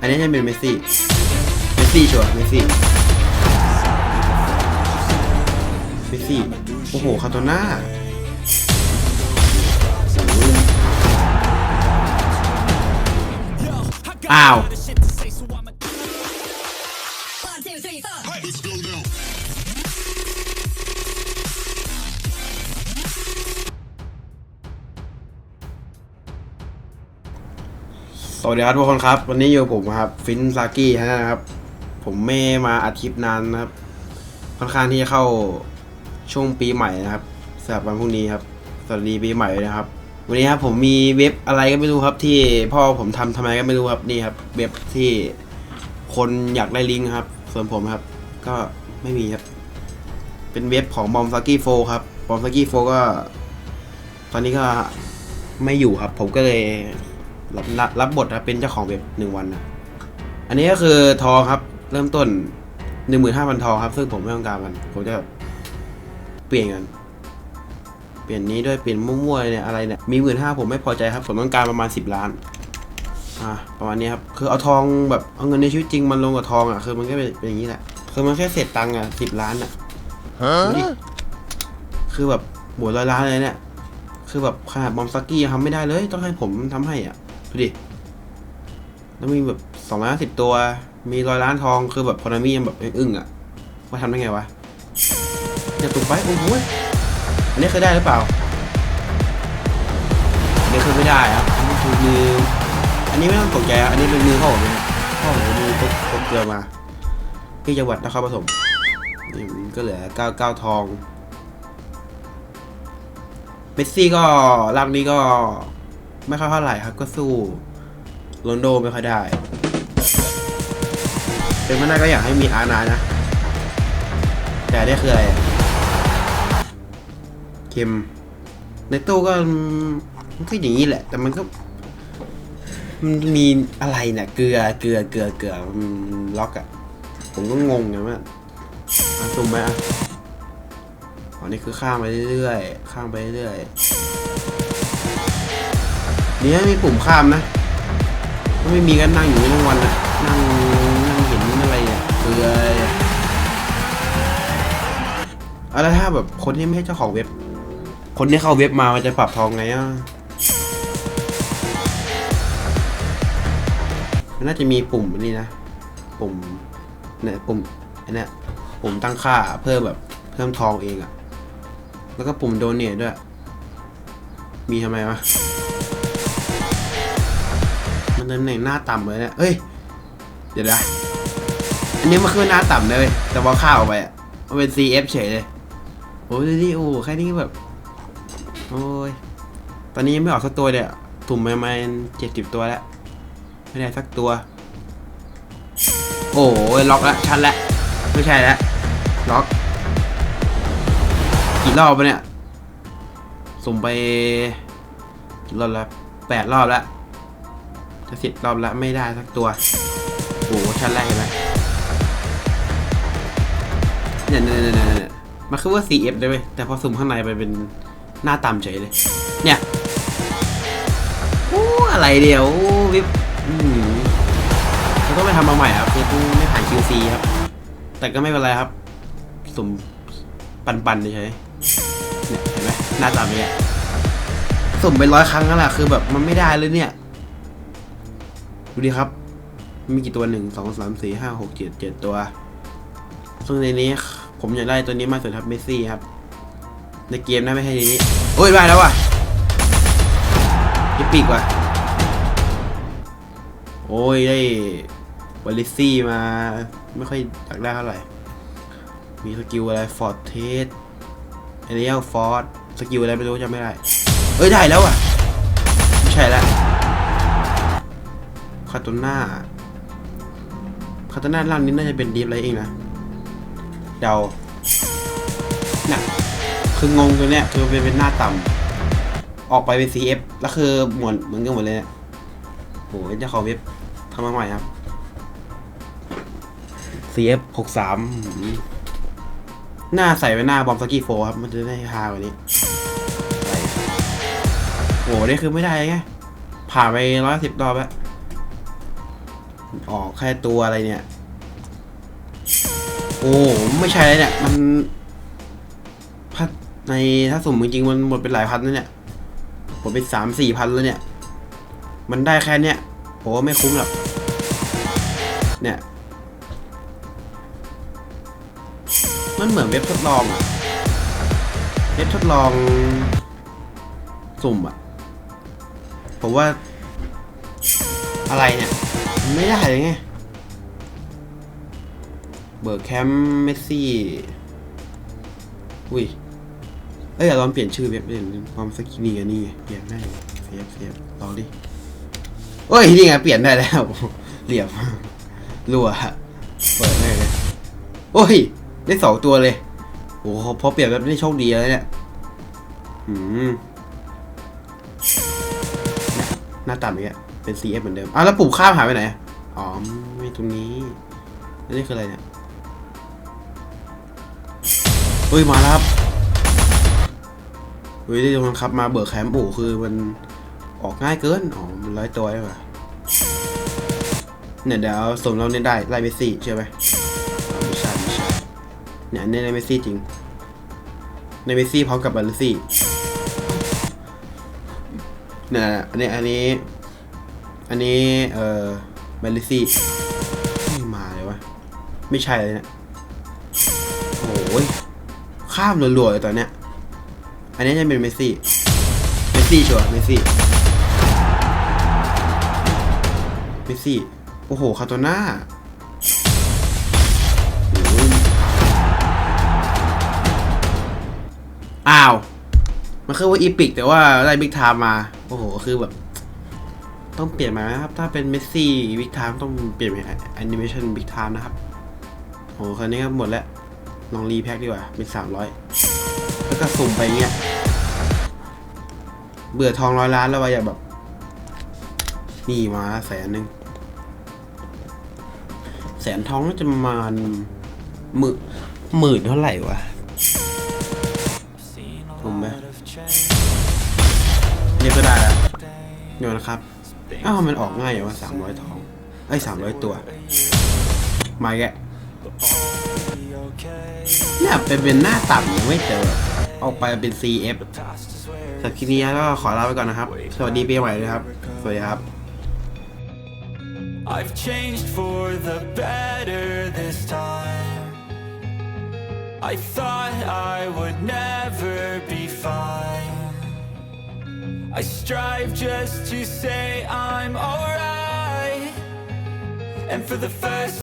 อันนี้จะเป็นเมสซี่ เมสซี่ชัวร์เมสซี่ เมสซี่ โอ้โห คาโตน่าอ้าว สวัสดีครับทุกคนครับ วันนี้อยู่ผมครับฟินซากี้นะครับ ผมไม่มาอาทิตย์นานนะครับ ค่อนข้างที่จะเข้าช่วงปีใหม่นะครับสำหรับวันพรุ่งนี้ครับสวัสดีปีใหม่นะครับ วันนี้ครับผมมีเว็บอะไรก็ไม่รู้ครับ ที่พ่อผมทำทำไมก็ไม่รู้ครับนี่ครับ เว็บที่คนอยากได้ลิงก์ครับ ส่วนผมครับ ก็ไม่มีครับ เป็นเว็บของบอมซากี้โฟครับบอมซากี้โฟก็ ตอนนี้ก็ไม่อยู่ครับ ผมก็เลย รับรับรับบทครับเป็นเจ้าของเว็บหนึ่งวันนะอันนี้ก็คือทองครับ เริ่มต้นหนึ่งหมื่นห้าพันทองครับ ซึ่งผมไม่ต้องการมัน ผมจะเปลี่ยนกันเปลี่ยนนี้ด้วยเปลี่ยนมั่วๆเนี่ยอะไรเนี่ยมีหมื่นห้าผมไม่พอใจครับ ผมต้องการประมาณสิบล้านอ่าประมาณนี้ครับคือเอาทองแบบเอาเงินในชีวิตจริงมันลงกับทองอะคือมันก็เป็นเป็นอย่างนี้แหละคือมันแค่เศษตังค์อะสิบล้านอะดูดิคือแบบบวร้อยล้านเลยเนี่ย คือแบบขนาดบอมซักกี้ยังทำไม่ได้เลย ต้องให้ผมทำให้อะ ดูดิ แล้วมีแบบสองล้านสิบตัว มีร้อยล้านทองคือแบบพอนามียังแบบอึ้งอะว่าทำได้ไงวะอย่าตุกไปโอ้โหอันนี้เคยได้หรือเปล่าอันนี้คือไม่ได้ครับอันนี้คือมืออันนี้ไม่ต้องตกใจอันนี้เป็นมือพ่อผมนะพ่อผมมือตกตกเกลือมาที่จังหวัดนครปฐมนี่ก็เหลือเก้าเก้าทองเมสซี่ก็ร่างนี้ก็ ไม่ค่อยเท่าไหร่ครับก็สู้โรนโดไม่ค่อยได้เป็นไม่ได้ก็อยากให้มีอาร์นานะ แต่อันนี่คืออะไรเค็มในตู้ก็มันก็อย่างนี้แหละ แต่มันก็มันมีอะไรเนี่ยเกลือเกลือเกลือเกลือมันล็อกอะผมก็งงไงว่าอะซุ่มไหมอะอ๋อนี่คือข้ามไปเรื่อยๆข้ามไปเรื่อยๆ นี่มีปุ่มข้ามนะถ้าไม่มีก็นั่งอยู่ทั้งวันนะนั่งนั่งเห็นอะไรเนี่ยเบื่อยอะแล้วถ้าแบบคนที่ไม่ใช่เจ้าของเว็บ คนที่เข้าเว็บมามันจะปรับทองไงอะมันน่าจะมีปุ่มนี่นะ ปุ่มเนี่ยปุ่มอันเนี้ยปุ่มตั้งค่าเพิ่มแบบเพิ่มทองเองอะแล้วก็ปุ่มโดเนทด้วย มีทำไมวะ มันตำแหน่งหน้าต่ำเลยเนี่ยเฮ้ย เดี๋ยวนะอันนี้มันคือหน้าต่ำเลยเว้ยแต่พอข้าวออกไปอะมันเป็น CF เฉยเลยโอ้ยดูดิโอ้แค่นี้ก็แบบ โอ้ย ตอนนี้ยังไม่ออกสักตัวเลยอะถุ่มไปประมาณเจ็ดสิบตัวแล้ว ไม่ได้สักตัว โอ้ยล็อกละชันละไม่ใช่แล้วล็อก กี่รอบไปเนี่ย สุ่มไปกี่รอบแล้วแปดรอบแล้ว จะสิบรอบแล้วไม่ได้สักตัวโอ้โหชั้นแรกเห็นไหมเนี่ยเนี่ยเนี่ยเนี่ยมันคือว่า CF ได้ไหมแต่พอสุ่มข้างในไปเป็นหน้าต่ำเฉยเลย เนี่ยโอ้อะไรเดียววิบอืมเราต้องไปทำมาใหม่ครับคือไม่ผ่าน QC ครับ แต่ก็ไม่เป็นไรครับ สุ่มปันๆเฉยเนี่ยเห็นไหมหน้าตามเนอย่างเงี้ยสุ่มไปร้อยครั้งแล้วล่ะคือแบบมันไม่ได้เลยเนี่ย ดูดิครับ มีกี่ตัวหนึ่งสองสามสี่ห้าหกเจ็ดเจ็ดตัว ซึ่งในนี้ผมอยากได้ตัวนี้มากสุดครับเมสซี่ครับ ในเกมนะไม่ใช่ในนี้ โอ้ยได้แล้วว่ะยิปปีกว่ะ โอ้ยได้วอลิซี่มา ไม่ค่อยอยากได้เท่าไหร่ มีสกิลอะไรฟอร์ดเทสเอเรียลฟอร์ดสกิลอะไรไม่รู้จำไม่ได้ เอ้ยได้แล้วอะ คาตน่าคาตน่าร่างนี้น่าจะเป็นดีฟอะไรเองนะ เดาน่ะคืองงตัวเนี้ยคือเป็นเป็นหน้าต่ำออกไปเป็น CF แล้วคือเหมือนเหมือนกันหมดเลยเนี่ยโหเจ้าของเว็บทำมาใหม่ครับ CF หกสามหน้าใส่ไปหน้าบอมสกี้โฟครับ มันจะได้ฮากว่านี้อะไรโหนี่คือไม่ได้ไงผ่านไปร้อยสิบรอบแล้ว ออกแค่ตัวอะไรเนี่ย โอ้ไม่ใช่เลยเนี่ย มันพัดในถ้าสุ่มจริงมันหมดเป็นหลายพันแล้วเนี่ยหมดเป็นสามสี่พันแล้วเนี่ย มันได้แค่เนี้ยโอ้ไม่คุ้มหรอกเนี่ย มันเหมือนเว็บทดลองอะเว็บทดลอง สุ่มอะผมว่าอะไรเนี่ย ไม่ได้ไง เบิร์แคมเมสซี่ อุ้ยเอ้ยอย่าลองเปลี่ยนชื่อเว็บเปลี่ยนความสกินี่อันนี่เปลี่ยนได้เสียบเสียบลองดิเอ้ยนี่ไงเปลี่ยนได้แล้วเหลี่ยมรัวเปิดได้เลยโอ้ย ได้สองตัวเลยโอ้โหพอเปลี่ยนแบบนี้โชคดีแล้วเนี่ยอืมเนี่ยหน้าต่ำอีกอะเป็น CF เหมือนเดิมอะแล้วปุ่มข้ามหายไปไหน อ๋อไม่ตรงนี้แล้วนี่คืออะไรเนี่ยเฮ้ยมาแล้วครับเฮ้ยได้บังคับมาเบิร์กแคมป์โอ้คือมันออกง่ายเกิน อ๋อ มันร้อยตัวได้ป่ะเนี่ยเดี๋ยวสมเราเนี่ยได้ไล่เมสซี่เชื่อไหมไม่ใช่ไม่ใช่เนี่ยอันนี้ในเมสซี่จริง ในเมสซี่พร้อมกับบาลซี่เนี่ยอันนี้อันนี้ อันนี้ เอ่อบาลซี่ไม่มาเลยวะ ไม่ใช่เลยเนี่ยโอ้ยข้ามรัวๆเลยตอนเนี้ย อันนี้จะเป็นเมสซี่ เมสซี่ชัวร์เมสซี่ เมสซี่ โอ้โห คาโตน่าโอ้อ้าว มันคือว่าอีพิกแต่ว่าได้บิ๊กไทม์มา โอ้โห คือแบบ ต้องเปลี่ยนมานะครับ ถ้าเป็นเมสซี่บิ๊กไทม์ต้องเปลี่ยนเป็นแอนิเมชันบิ๊กไทม์นะครับโอ้โหคนนี้ก็หมดแล้ว ลองรีแพ็คดีกว่า เป็นสามร้อยแล้วก็สุ่มไปเงี้ย เบื่อทองร้อยล้านแล้ววะอย่าแบบ นี่มาแสนหนึ่ง แสนทองจะประมาณหมื่นหมื่นเท่าไหร่วะผมไหมนี่ก็ได้แล้วเดี๋ยวนะครับ อ้าวมันออกง่ายอย่างว่าสามร้อยทองไอ้สามร้อยตัว มาแกะเนี่ยเป็นเป็นหน้าต่ำยังไม่เจอ ออกไปเป็น CF สำหรับคลิปนี้ก็ขอลาไปก่อนนะครับ สวัสดีปีใหม่ด้วยครับ สวัสดีครับ I've changed for the better this time. I thought I would never I strive just to say I'm alright. And for the first